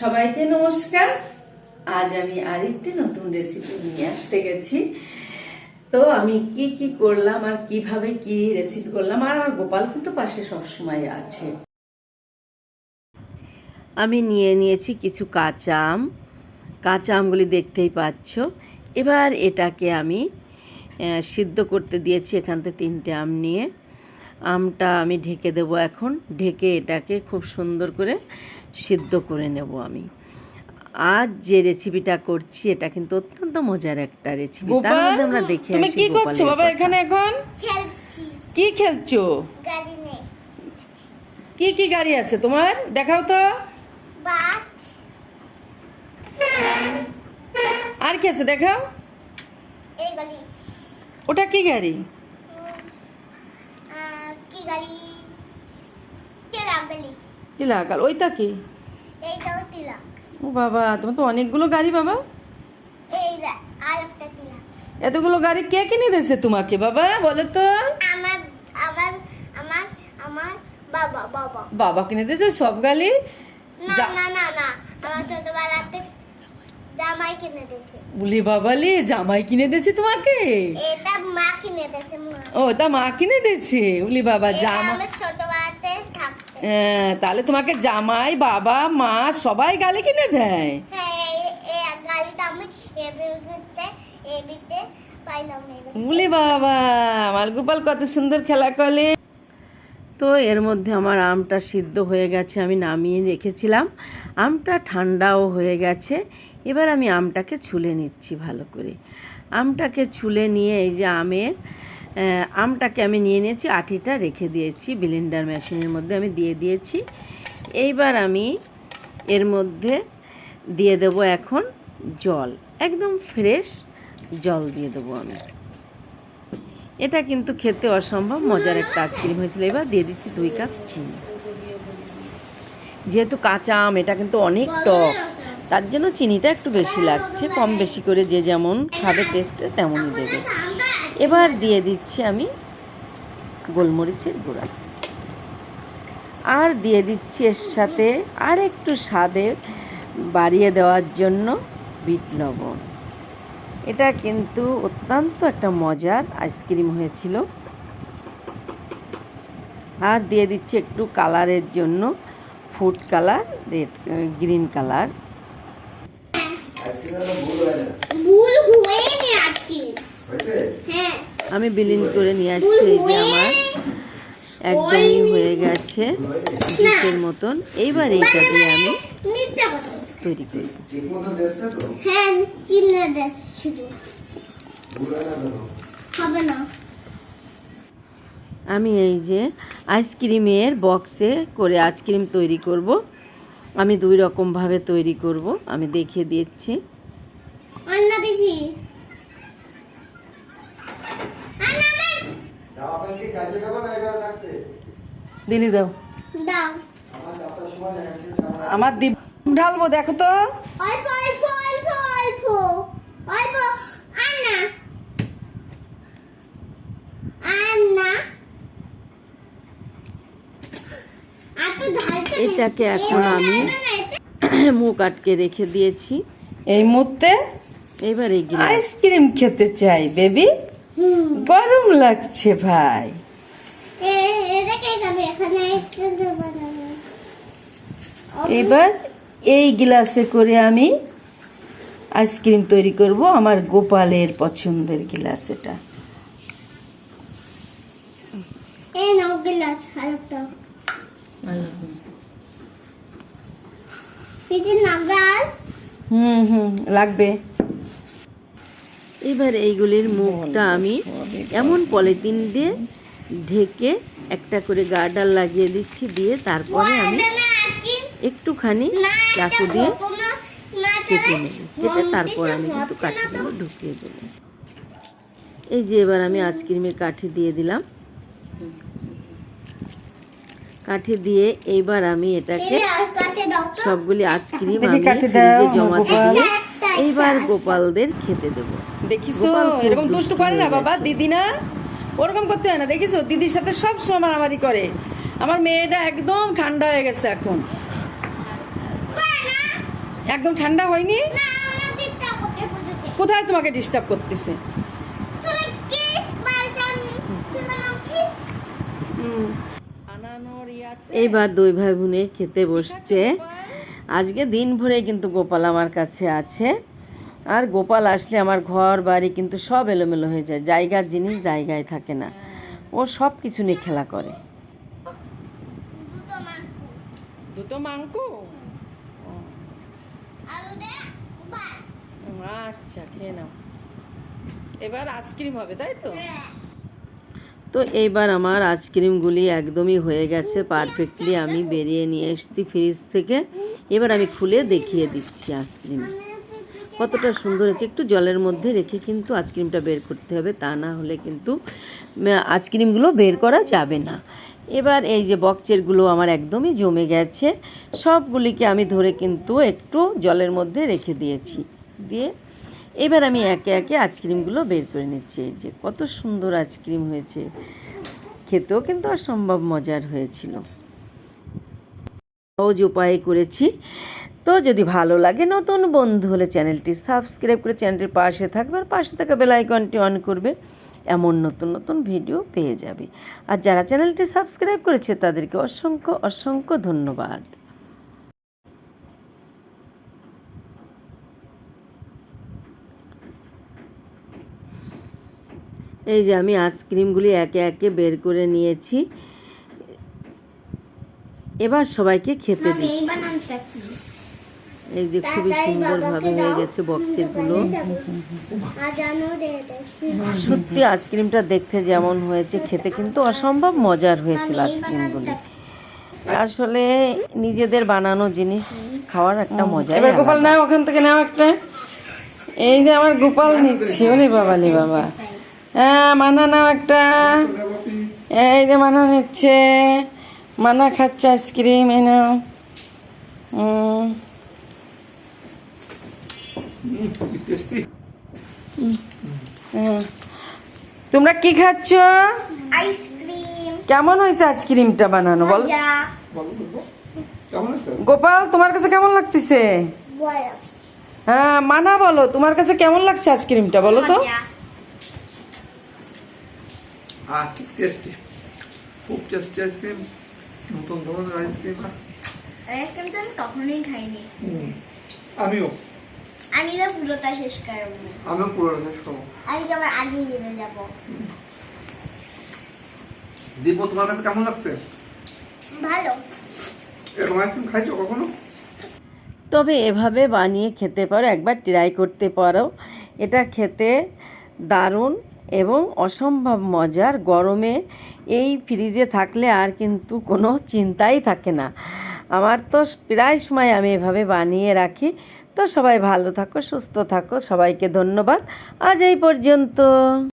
সবাইকে নমস্কার। আজ আমি আরেকটি নতুন রেসিপি নিয়ে আসতে গেছি। তো আমি কি কি করলাম আর কীভাবে কি রেসিপি করলাম আর আমার গোপাল কিন্তু পাশে সবসময় আছে। আমি নিয়ে নিয়েছি কিছু কাঁচা আম। কাঁচা আমগুলি দেখতেই পাচ্ছ। এবার এটাকে আমি সিদ্ধ করতে দিয়েছি এখান থেকে তিনটে আম নিয়ে। আমটা আমি ঢেকে দেব এখন। ঢেকে এটাকে খুব সুন্দর করে সিদ্ধ করে নেব আমি। আজ যে রেসিপিটা করছি এটা কিন্তু অত্যন্ত মজার একটা রেসিপি তার মধ্যে আমরা দেখে তুমি আসি কি করছ? বাবা এখানে এখন? খেলছি। কি খেলছো? গাড়ি নেই কি কি গাড়ি আছে তোমার? দেখাও তো। বাস আর কি আছে? দেখাও। এই গাড়ি ওটা কি গাড়ি? তিলাক তিলাকাল ওইটা কি? এইটাও তিলাক। ও বাবা তোমার তো অনেকগুলো গাড়ি বাবা। এই আর একটা তিলাক। এতগুলো গাড়ি কে কিনে দিয়েছে তোমাকে বাবা বলো তো? আমার আমার আমার আমার বাবা বাবা। বাবা কিনে দিয়েছে সব গাড়ি? না না না না। জামাই কিনে দিয়েছে। বলি বাবালি জামাই কিনে দিয়েছে তোমাকে? এটা মা কিনে দিয়েছে মা। ও তা মা কিনে দিয়েছে? বলি বাবা এটা জামা আমি ছোটবেলাতে থাকতে। হ্যাঁ, তাহলে তোমাকে জামাই বাবা মা সবাই গালি কিনে দেয়। হ্যাঁ এই- গাড়িটা আমি এবিতে এবিতে পাইলাম। বলি বাবা মালগোপাল কত সুন্দর খেলা করে তো এর মধ্যে আমার আমটা সিদ্ধ হয়ে গেছে, আমি নামিয়ে রেখেছিলাম। আমটা ঠান্ডাও হয়ে গেছে, এবার আমি আমটাকে ছুলে নিচ্ছি ভালো করে। আমটাকে ছুলে নিয়ে এই যে আমের আমটাকে আমি নিয়ে নিয়েছি, আটিটা রেখে দিয়েছি, ব্লেন্ডার মেশিনের মধ্যে আমি দিয়ে দিয়েছি। এইবার আমি এর মধ্যে দিয়ে দেবো এখন জল, একদম ফ্রেশ জল দিয়ে দেবো আমি। এটা কিন্তু খেতে অসম্ভব, মজার একটা আইসক্রিম হয়েছিল। এবার দিয়ে দিচ্ছি দুই কাপ চিনি। যেহেতু কাঁচা আম, এটা কিন্তু অনেক টক, তার জন্য চিনিটা একটু বেশি লাগছে, কম বেশি করে যে যেমন খাবে টেস্টে তেমনই দেবে। এবার দিয়ে দিচ্ছি আমি গোলমরিচের গুঁড়া। আর দিয়ে দিচ্ছি এর সাথে আর একটু স্বাদে বাড়িয়ে দেওয়ার জন্য বিট লবণ। এটা কিন্তু অত্যন্ত একটা মজার আইসক্রিম হয়েছিল। আর দিয়ে দিচ্ছি একটু কালারের জন্য food colour red green colour. হ্যাঁ আমি বিলিন করে নিয়ে আসছি এই যে আমার। একদমই হয়ে গেছে জুসের মতন? এইবার এইটা দিয়ে আমি তৈরি করি ঠিক মতো দেখছে তো হ্যাঁ শুধু। হবে না। আমি এই যে আইসক্রিমের বক্সে করে আইসক্রিম তৈরি করব। আমি দুই রকমভাবে তৈরি করব। আমি দেখিয়ে দিচ্ছি। দিলি দাও। আমার দিব ঢালবো দেখো তো। অল্প অল্প অল্প অল্প। অল্প আন্না। আন্না। এটাকে এখন আমি মুখ আটকে রেখে দিয়েছি। এই মুহূর্তে এবার গিলাস। আইসক্রিম খেতে চাই বেবি। হুম। গরম লাগছে ভাই। এবার এই গ্লাসে করে আমি আইসক্রিম তৈরি করব আমার গোপালের পছন্দের গ্লাস এটা। হুম হুম লাগবে। এবার এইগুলির মুখটা আমি এমন পলিথিন দিয়ে ঢেকে একটা করে গার্ডার লাগিয়ে দিচ্ছি দিয়ে তারপরে আমি একটুখানি চাকু দিয়ে কেটে নেব। কেটে তারপর আমি কিন্তু কাঠিগুলো ঢুকিয়ে দেবো। এই যে এবার আমি আইসক্রিমের কাঠি দিয়ে দিলাম। কাঠি দিয়ে এইবার আমি এটাকে সবগুলি আইসক্রিম আমি ফ্রিজে জমাতে দিয়ে এইবার গোপালদের খেতে দেবো। দেখিছো এরকম দুষ্টু দুষ্টু করে না বাবা দিদি না ওরকম করতে হয় না। দেখিছো দিদির সাথে সব সময় মারামারি করে। আমার মেয়েটা একদম ঠান্ডা হয়ে গেছে এখন। একদম ঠান্ডা হয়নি? কোথায় তোমাকে ডিস্টার্ব করতেছে? এইবার দুই ভাই বোনে খেতে বসছে। আজকে দিন ভরে কিন্তু গোপাল আমার কাছে আছে। আর গোপাল আসলে আমার ঘর বাড়ি কিন্তু সব এলোমেলো হয়ে যায়। জায়গার জিনিস জায়গায় থাকে না। ও সব কিছু নিয়ে খেলা করে। দুটো মাংস। মাংকু আচ্ছা খেয়ে নাও। এবার আইসক্রিম হবে তাই তো? তো এইবার আমার আইসক্রিমগুলি একদমই হয়ে গেছে পারফেক্টলি আমি বেরিয়ে নিয়ে এসেছি ফ্রিজ থেকে। এবার আমি খুলে দেখিয়ে দিচ্ছি আইসক্রিম। কতটা সুন্দর হয়েছে। একটু জলের মধ্যে রেখে কিন্তু আইসক্রিমটা বের করতে হবে তা না হলে কিন্তু আইসক্রিমগুলো বের করা যাবে না। এবার এই যে বক্সেরগুলো আমার একদমই জমে গেছে, সবগুলিকে আমি ধরে কিন্তু একটু জলের মধ্যে রেখে দিয়েছি। দিয়ে এবার আমি একে একে আইসক্রিমগুলো বের করে নিচ্ছি। এই যে কত সুন্দর আইসক্রিম হয়েছে। খেতেও কিন্তু অসম্ভব মজার হয়েছিল। সহজ উপায়ে করেছি। তো যদি ভালো লাগে নতুন বন্ধু হলে চ্যানেলটি সাবস্ক্রাইব করে চ্যানেলটির পাশে থাকবে আর পাশে থাকা বেল আইকনটি অন করবে। এমন নতুন নতুন ভিডিও পেয়ে যাবে। আর যারা চ্যানেলটি সাবস্ক্রাইব করেছে তাদেরকে অসংখ্য অসংখ্য ধন্যবাদ। এই যে আমি আইসক্রিমগুলি একে একে বের করে নিয়েছি। এবার সবাইকে খেতে দিচ্ছি। এই যে খুবই সুন্দরভাবে হয়ে গেছে বক্সেরগুলো সত্যি আইসক্রিমটা দেখতে যেমন হয়েছে খেতে কিন্তু অসম্ভব মজার হয়েছিল আইসক্রিমগুলি আসলে নিজেদের বানানো জিনিস খাওয়ার একটা মজা এবার গোপাল নাও ওখান থেকে নাও একটা। এই যে আমার গোপাল নিচ্ছি ওরে বাবা লে বাবা। হ্যাঁ মানা নাও একটা। এই যে মানা নিচ্ছে। মানা খাচ্ছে আইসক্রিম এই নাও। হুম। তোমরা কি খাচ্ছ? আইসক্রিম কেমন হয়েছে আইসক্রিমটা বানানো বল? গোপাল তোমার কাছে কেমন লাগতেছে? হ্যাঁ মানা বলো তোমার কাছে কেমন লাগছে আইসক্রিমটা বলো তো? হ্যাঁ টেস্টি খুব টেস্টি আইসক্রিম নতুন ধরনের আইসক্রিম। আইসক্রিম তো আমি কখনোই খাইনি। আমিও। আমি তো পুরোটা শেষ করব আমিও পুরো শেষ করব। আমি তো আগে নিয়ে যাব। দীপ তোমার কাছে কেমন লাগছে? ভালো। এরকম আইসক্রিম খাইছো কখনো? তবে এভাবে বানিয়ে খেতে পারো একবার ট্রাই করতে পারো। এটা খেতে দারুণ এবং অসম্ভব মজার। গরমে এই ফ্রিজে থাকলে আর কিন্তু কোনো চিন্তাই থাকে না। আমার তো প্রায় সময় আমি এভাবে বানিয়ে রাখি। তো সবাই ভালো থাকো, সুস্থ থাকো, সবাইকে ধন্যবাদ। আজ এই পর্যন্ত।